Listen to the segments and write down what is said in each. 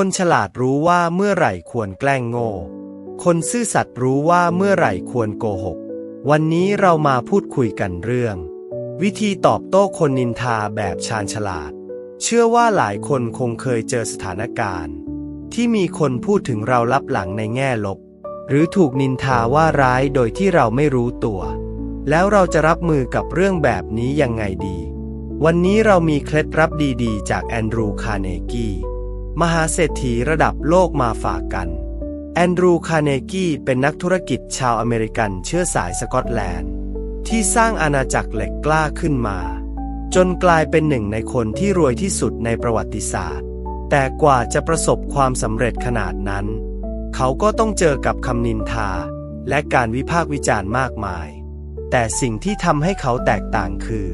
คนฉลาดรู้ว่าเมื่อไหร่ควรแกล้งโง่ คนซื่อสัตย์รู้ว่าเมื่อไหร่ควรโกหก วันนี้เรามาพูดคุยกันเรื่อง วิธีตอบโต้คนนินทาแบบชาญฉลาด เชื่อว่าหลายคนคงเคยเจอสถานการณ์ ที่มีคนพูดถึงเราลับหลังในแง่ลบ หรือถูกนินทาว่าร้ายโดยที่เราไม่รู้ตัว แล้วเราจะรับมือกับเรื่องแบบนี้ยังไงดี วันนี้เรามีเคล็ดลับดีๆ จากแอนดรูคาร์เนกี มหาเศรษฐีระดับโลกมาฝากกัน แอนดรูคาร์เนกี้เป็นนักธุรกิจชาวอเมริกันเชื้อสายสกอตแลนด์ ที่สร้างอาณาจักรเหล็กกล้าขึ้นมา จนกลายเป็นหนึ่งในคนที่รวยที่สุดในประวัติศาสตร์ แต่กว่าจะประสบความสำเร็จขนาดนั้น เขาก็ต้องเจอกับคำนินทา และการวิพากษ์วิจารณ์มากมาย แต่สิ่งที่ทำให้เขาแตกต่างคือ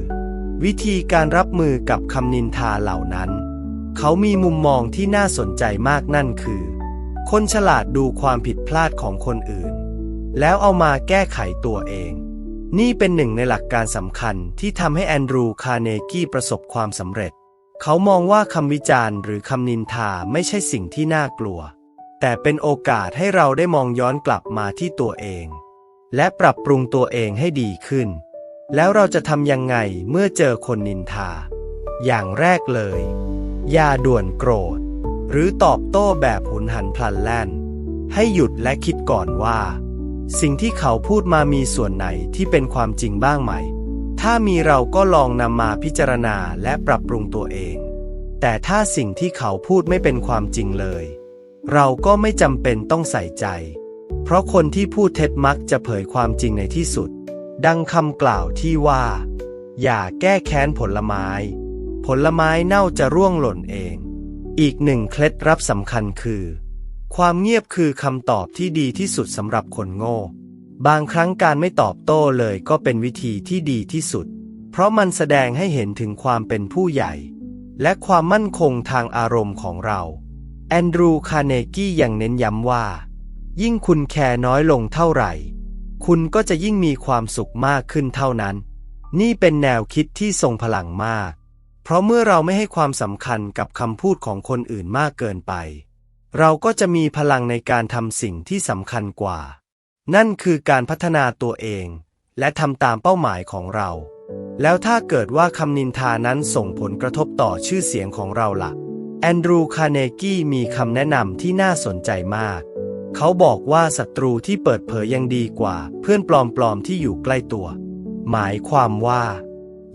วิธีการรับมือกับคำนินทาเหล่านั้น เขามีมุมมองที่น่าสนใจมากนั่นคือ คนฉลาดดูความผิดพลาดของคนอื่น แล้วเอามาแก้ไขตัวเอง นี่เป็นหนึ่งในหลักการสำคัญที่ทำให้แอนดรูคาร์เนกี้ประสบความสำเร็จ เขามองว่าคำวิจารณ์หรือคำนินทาไม่ใช่สิ่งที่น่ากลัว แต่เป็นโอกาสให้เราได้มองย้อนกลับมาที่ตัวเอง และปรับปรุงตัวเองให้ดีขึ้น แล้วเราจะทำยังไงเมื่อเจอคนนินทา อย่างแรกเลย อย่าด่วนโกรธ หรือตอบโต้แบบหุนหันพลันแล่น ให้หยุดและคิดก่อนว่า สิ่งที่เขาพูดมามีส่วนไหนที่เป็นความจริงบ้างไหม ถ้ามีเราก็ลองนำมาพิจารณาและปรับปรุงตัวเอง แต่ถ้าสิ่งที่เขาพูดไม่เป็นความจริงเลย เราก็ไม่จำเป็นต้องใส่ใจ เพราะคนที่พูดเท็จมักจะเผยความจริงในที่สุด ดังคำกล่าวที่ว่า อย่าแก้แค้นผลไม้ ผลไม้เน่าจะร่วงหล่นเอง อีกหนึ่งเคล็ดลับสำคัญคือ ความเงียบคือคำตอบที่ดีที่สุดสำหรับคนโง่ บางครั้งการไม่ตอบโต้เลยก็เป็นวิธีที่ดีที่สุด เพราะมันแสดงให้เห็นถึงความเป็นผู้ใหญ่ และความมั่นคงทางอารมณ์ของเรา แอนดรูคาร์เนกี้ยังเน้นย้ำว่า ยิ่งคุณแคร์น้อยลงเท่าไหร่ คุณก็จะยิ่งมีความสุขมากขึ้นเท่านั้น นี่เป็นแนวคิดที่ทรงพลังมาก เพราะเมื่อเราไม่ให้ความสำคัญกับคำพูดของคนอื่นมากเกินไป เราก็จะมีพลังในการทำสิ่งที่สำคัญกว่า นั่นคือการพัฒนาตัวเอง และทำตามเป้าหมายของเรา แล้วถ้าเกิดว่าคำนินทานั้นส่งผลกระทบต่อชื่อเสียงของเราละ่ะ แอนดรูคาร์เนกี้มีคำแนะนำที่น่าสนใจมาก เขาบอกว่าศัตรูที่เปิดเผยยังดีกว่า เพื่อนปลอมๆที่อยู่ใกล้ตัว หมายความว่า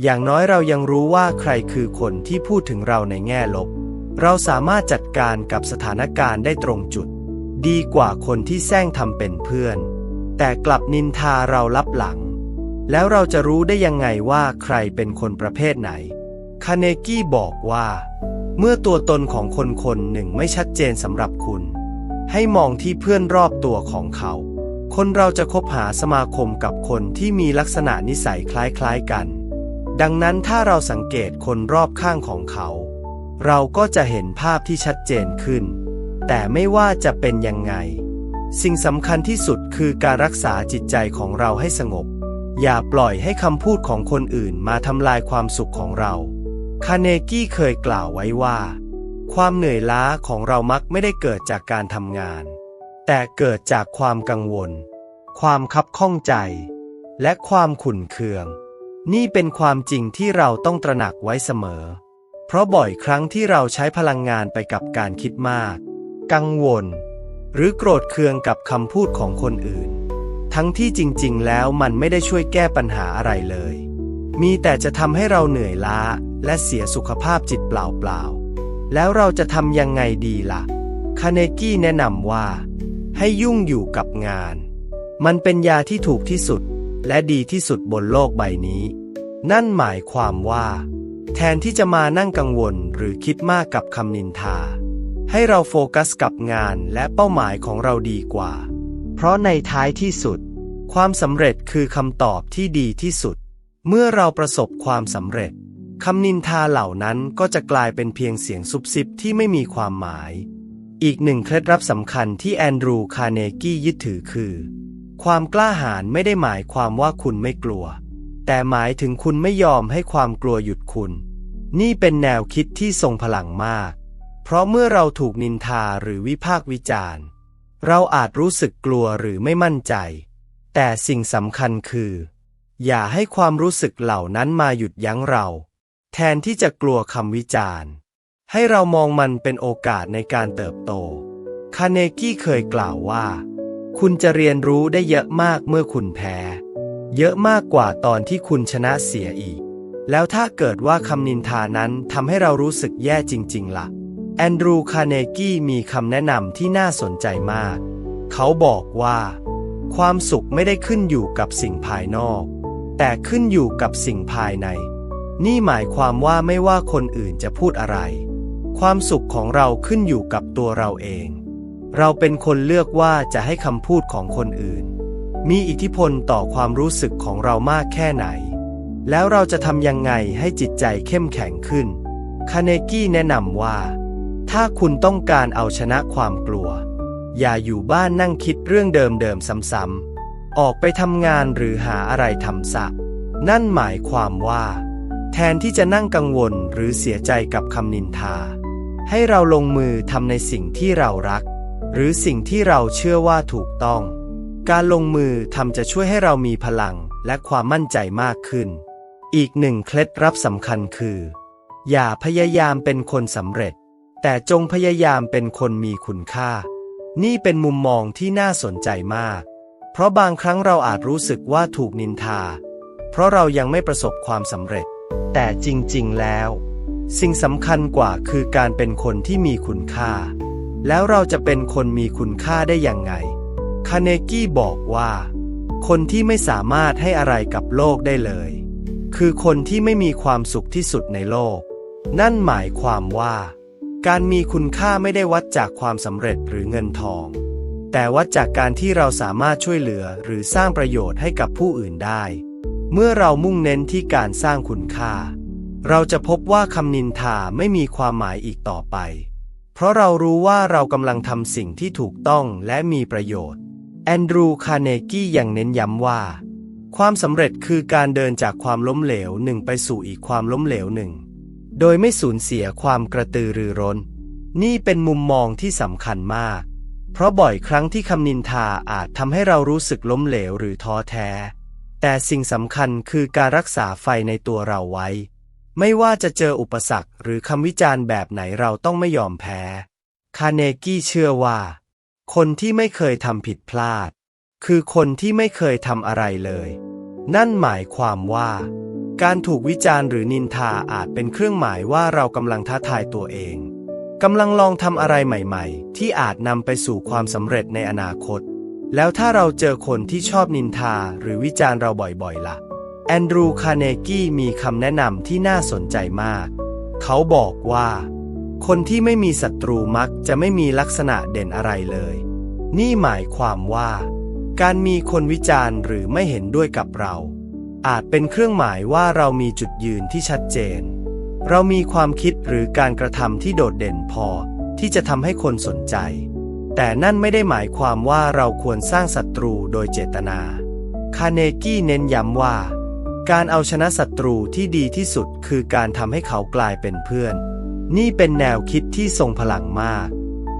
อย่างน้อยเรายังรู้ว่าใครคือคนที่พูดถึงเราในแง่ลบ เราสามารถจัดการกับสถานการณ์ได้ตรงจุด ดีกว่าคนที่แซงทำเป็นเพื่อน แต่กลับนินทาเราลับหลัง แล้วเราจะรู้ได้ยังไงว่าใครเป็นคนประเภทไหน คาเนกี้บอกว่า เมื่อตัวตนของคนคนหนึ่งไม่ชัดเจนสำหรับคุณ ให้มองที่เพื่อนรอบตัวของเขา คนเราจะคบหาสมาคมกับคนที่มีลักษณะนิสัยคล้ายๆกัน ดังนั้นถ้าเราสังเกตคนรอบข้างของเขา เราก็จะเห็นภาพที่ชัดเจนขึ้น แต่ไม่ว่าจะเป็นยังไง สิ่งสำคัญที่สุดคือการรักษาจิตใจของเราให้สงบ อย่าปล่อยให้คำพูดของคนอื่นมาทำลายความสุขของเรา คาเนกี้เคยกล่าวไว้ว่า ความเหนื่อยล้าของเรามักไม่ได้เกิดจากการทำงาน แต่เกิดจากความกังวล ความคับข้องใจ และความขุ่นเคือง นี่เป็นความจริงที่เราต้องตระหนักไว้เสมอ เพราะบ่อยครั้งที่เราใช้พลังงานไปกับการคิดมาก กังวล หรือโกรธเคืองกับคำพูดของคนอื่น ทั้งที่จริงๆ แล้วมันไม่ได้ช่วยแก้ปัญหาอะไรเลย มีแต่จะทำให้เราเหนื่อยล้าและเสียสุขภาพจิตเปล่าๆ แล้วเราจะทำยังไงดีล่ะ คาเนกี้แนะนำว่า ให้ยุ่งอยู่กับงาน มันเป็นยาที่ถูกที่สุดและดีที่สุดบนโลกใบนี้ นั่นหมายความว่า แทนที่จะมานั่งกังวลหรือคิดมากกับคำนินทา ให้เราโฟกัสกับงานและเป้าหมายของเราดีกว่า เพราะในท้ายที่สุด ความสำเร็จคือคำตอบที่ดีที่สุด เมื่อเราประสบความสำเร็จคำนินทาเหล่านั้นก็จะกลายเป็นเพียงเสียงซุบซิบที่ไม่มีความหมาย อีกหนึ่งเคล็ดลับสำคัญที่แอนดรู คาร์เนกี้ยึดถือคือ ความกล้าหาญไม่ได้หมายความว่าคุณไม่กลัว แต่หมายถึงคุณไม่ยอมให้ความกลัวหยุดคุณ นี่เป็นแนวคิดที่ทรงพลังมาก เพราะเมื่อเราถูกนินทาหรือวิพากษ์วิจารณ์ เราอาจรู้สึกกลัวหรือไม่มั่นใจ แต่สิ่งสำคัญคือ อย่าให้ความรู้สึกเหล่านั้นมาหยุดยั้งเรา แทนที่จะกลัวคำวิจารณ์ ให้เรามองมันเป็นโอกาสในการเติบโต คาเนกี้เคยกล่าวว่า คุณจะเรียนรู้ได้เยอะมากเมื่อคุณแพ้ เยอะมากกว่าตอนที่คุณชนะเสียอีก แล้วถ้าเกิดว่าคำนินทานั้นทำให้เรารู้สึกแย่จริง ๆล่ะ แอนดรูคาเนกี้มีคำแนะนำที่น่าสนใจมาก เขาบอกว่า ความสุขไม่ได้ขึ้นอยู่กับสิ่งภายนอก แต่ขึ้นอยู่กับสิ่งภายใน นี่หมายความว่าไม่ว่าคนอื่นจะพูดอะไร ความสุขของเราขึ้นอยู่กับตัวเราเอง เราเป็นคนเลือกว่าจะให้คำพูดของคนอื่น มีอิทธิพลต่อความรู้สึกของเรามากแค่ไหน แล้วเราจะทำยังไงให้จิตใจเข้มแข็งขึ้น คาเนกี้แนะนำว่า ถ้าคุณต้องการเอาชนะความกลัว อย่าอยู่บ้านนั่งคิดเรื่องเดิมๆซ้ำๆ ออกไปทำงานหรือหาอะไรทำซะนั่นหมายความว่า แทนที่จะนั่งกังวลหรือเสียใจกับคำนินทา ให้เราลงมือทำในสิ่งที่เรารัก หรือสิ่งที่เราเชื่อว่าถูกต้อง การลงมือทำจะช่วยให้เรามีพลังและความมั่นใจมากขึ้น อีกหนึ่งเคล็ดลับสำคัญคือ อย่าพยายามเป็นคนสำเร็จ แต่จงพยายามเป็นคนมีคุณค่า นี่เป็นมุมมองที่น่าสนใจมาก เพราะบางครั้งเราอาจรู้สึกว่าถูกนินทา เพราะเรายังไม่ประสบความสำเร็จ แต่จริงๆแล้ว สิ่งสำคัญกว่าคือการเป็นคนที่มีคุณค่า แล้วเราจะเป็นคนมีคุณค่าได้อยังไง คาเนกี้บอกว่า คนที่ไม่สามารถให้อะไรกับโลกได้เลย คือคนที่ไม่มีความสุขที่สุดในโลก นั่นหมายความว่า การมีคุณค่าไม่ได้วัดจากความสำเร็จหรือเงินทอง แต่วัดจากการที่เราสามารถช่วยเหลือหรือสร้างประโยชน์ให้กับผู้อื่นได้ เมื่อเรามุ่งเน้นที่การสร้างคุณค่า เราจะพบว่าคำนินทาไม่มีความหมายอีกต่อไป เพราะเรารู้ว่าเรากำลังทำสิ่งที่ถูกต้องและมีประโยชน์ แอนดรูคาเนกี้ยังเน้นย้ำว่า ความสำเร็จคือการเดินจากความล้มเหลวหนึ่งไปสู่อีกความล้มเหลวหนึ่ง โดยไม่สูญเสียความกระตือรือร้น นี่เป็นมุมมองที่สำคัญมาก เพราะบ่อยครั้งที่คำนินทาอาจทำให้เรารู้สึกล้มเหลวหรือท้อแท้ แต่สิ่งสำคัญคือการรักษาไฟในตัวเราไว้ ไม่ว่าจะเจออุปสรรคหรือคำวิจารณ์แบบไหนเราต้องไม่ยอมแพ้ คาเนกี้เชื่อว่า คนที่ไม่เคยทำผิดพลาด คือคนที่ไม่เคยทำอะไรเลย นั่นหมายความว่า การถูกวิจารณ์หรือนินทาอาจเป็นเครื่องหมายว่าเรากำลังท้าทายตัวเองกำลังลองทำอะไรใหม่ ๆ ที่อาจนำไปสู่ความสำเร็จในอนาคต แล้วถ้าเราเจอคนที่ชอบนินทาหรือวิจารณ์เราบ่อยๆล่ะ แอนดรูคาเนกี้มีคำแนะนำที่น่าสนใจมาก เขาบอกว่า คนที่ไม่มีศัตรูมักจะไม่มีลักษณะเด่นอะไรเลย นี่หมายความว่า การมีคนวิจารณ์หรือไม่เห็นด้วยกับเรา อาจเป็นเครื่องหมายว่าเรามีจุดยืนที่ชัดเจน เรามีความคิดหรือการกระทำที่โดดเด่นพอที่จะทำให้คนสนใจ แต่นั่นไม่ได้หมายความว่าเราควรสร้างศัตรูโดยเจตนา คาเนกี้เน้นย้ำว่า การเอาชนะศัตรูที่ดีที่สุดคือการทำให้เขากลายเป็นเพื่อน นี่เป็นแนวคิดที่ทรงพลังมาก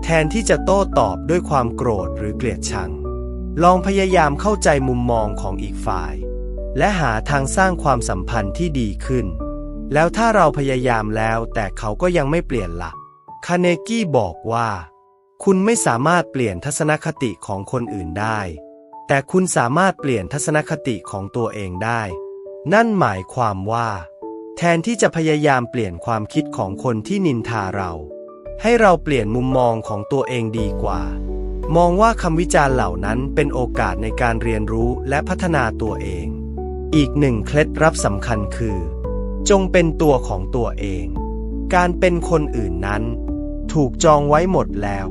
แทนที่จะโต้ตอบด้วยความโกรธหรือเกลียดชัง ลองพยายามเข้าใจมุมมองของอีกฝ่าย และหาทางสร้างความสัมพันธ์ที่ดีขึ้น แล้วถ้าเราพยายามแล้วแต่เขาก็ยังไม่เปลี่ยนละ่ะ คาเนกี้บอกว่า คุณไม่สามารถเปลี่ยนทัศนคติของคนอื่นได้ แต่คุณสามารถเปลี่ยนทัศนคติของตัวเองได้ นั่นหมายความว่า แทนที่จะพยายามเปลี่ยนความคิดของคนที่นินทาเรา ให้เราเปลี่ยนมุมมองของตัวเองดีกว่า มองว่าคำวิจารณ์เหล่านั้นเป็นโอกาสในการเรียนรู้และพัฒนาตัวเอง อีกหนึ่งเคล็ดลับสำคัญคือ จงเป็นตัวของตัวเอง การเป็นคนอื่นนั้น ถูกจองไว้หมดแล้ว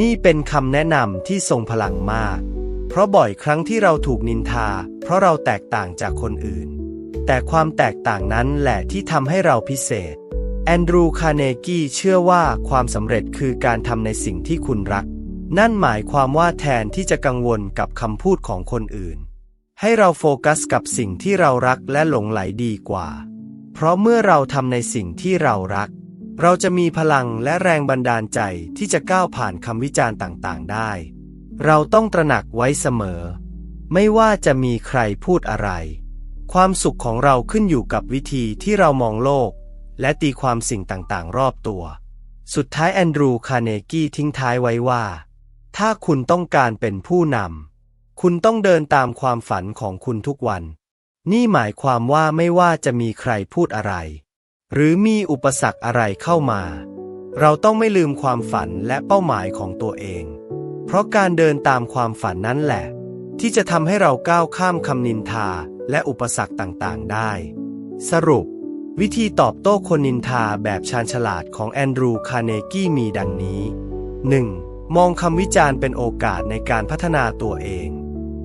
นี่เป็นคำแนะนำที่ทรงพลังมาก เพราะบ่อยครั้งที่เราถูกนินทา เพราะเราแตกต่างจากคนอื่น แต่ความแตกต่างนั้นแหละที่ทำให้เราพิเศษ แอนดรูคาเนกี้เชื่อว่าความสำเร็จคือการทำในสิ่งที่คุณรัก นั่นหมายความว่าแทนที่จะกังวลกับคำพูดของคนอื่น ให้เราโฟกัสกับสิ่งที่เรารักและหลงไหลดีกว่า เพราะเมื่อเราทำในสิ่งที่เรารัก เราจะมีพลังและแรงบันดาลใจที่จะก้าวผ่านคำวิจารณ์ต่างๆ ได้ เราต้องตระหนักไว้เสมอ ไม่ว่าจะมีใครพูดอะไร ความสุขของเราขึ้นอยู่กับวิธีที่เรามองโลก และตีความสิ่งต่างๆ รอบตัว สุดท้ายแอนดรูว์คาร์เนกี้ทิ้งท้ายไว้ว่า ถ้าคุณต้องการเป็นผู้นำ คุณต้องเดินตามความฝันของคุณทุกวัน นี่หมายความว่าไม่ว่าจะมีใครพูดอะไร หรือมีอุปสรรคอะไรเข้ามา เราต้องไม่ลืมความฝันและเป้าหมายของตัวเอง เพราะการเดินตามความฝันนั้นแหละ ที่จะทำให้เราก้าวข้ามคำนินทาและอุปสรรคต่างๆ ได้ สรุป วิธีตอบโต้คนนินทาแบบชาญฉลาดของแอนดรูว์คาร์เนกี้มีดังนี้ 1. มองคำวิจารณ์เป็นโอกาสในการพัฒนาตัวเอง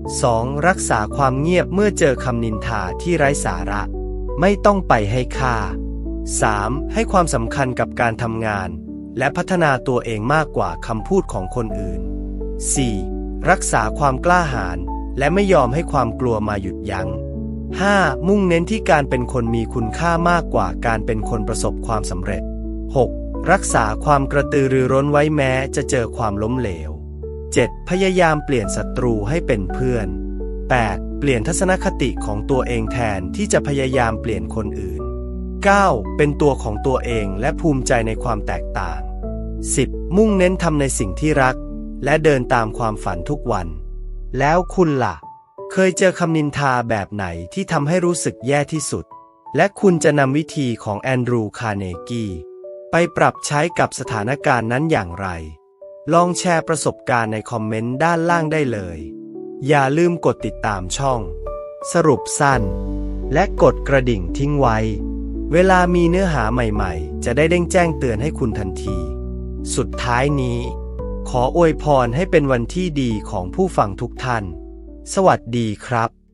2. รักษาความเงียบเมื่อเจอคำนินทาที่ไร้สาระ ไม่ต้องไปให้ค่า 3. ให้ความสำคัญกับการทำงาน และพัฒนาตัวเองมากกว่าคำพูดของคนอื่น 4. รักษาความกล้าหาญและไม่ยอมให้ความกลัวมาหยุดยัง้ง 5. มุ่งเน้นที่การเป็นคนมีคุณค่ามากกว่าการเป็นคนประสบความสำเร็จ 6. รักษาความกระตือรือร้นไว้แม้จะเจอความล้มเหลว 7. พยายามเปลี่ยนศัตรูให้เป็นเพื่อน 8. เปลี่ยนทัศนคติของตัวเองแทนที่จะพยายามเปลี่ยนคนอื่น 9. เป็นตัวของตัวเองและภูมิใจในความแตกต่าง 10. มุ่งเน้นทำในสิ่งที่รัก และเดินตามความฝันทุกวัน แล้วคุณล่ะ เคยเจอคำนินทาแบบไหนที่ทำให้รู้สึกแย่ที่สุด และคุณจะนำวิธีของแอนดรูว์คาร์เนกีไปปรับใช้กับสถานการณ์นั้นอย่างไร ลองแชร์ประสบการณ์ในคอมเมนต์ด้านล่างได้เลย อย่าลืมกดติดตามช่อง สรุปสั้น และกดกระดิ่งทิ้งไว้ เวลามีเนื้อหาใหม่ๆ จะได้เด้งแจ้งเตือนให้คุณทันที สุดท้ายนี้ ขออวยพรให้เป็นวันที่ดีของผู้ฟังทุกท่าน สวัสดีครับ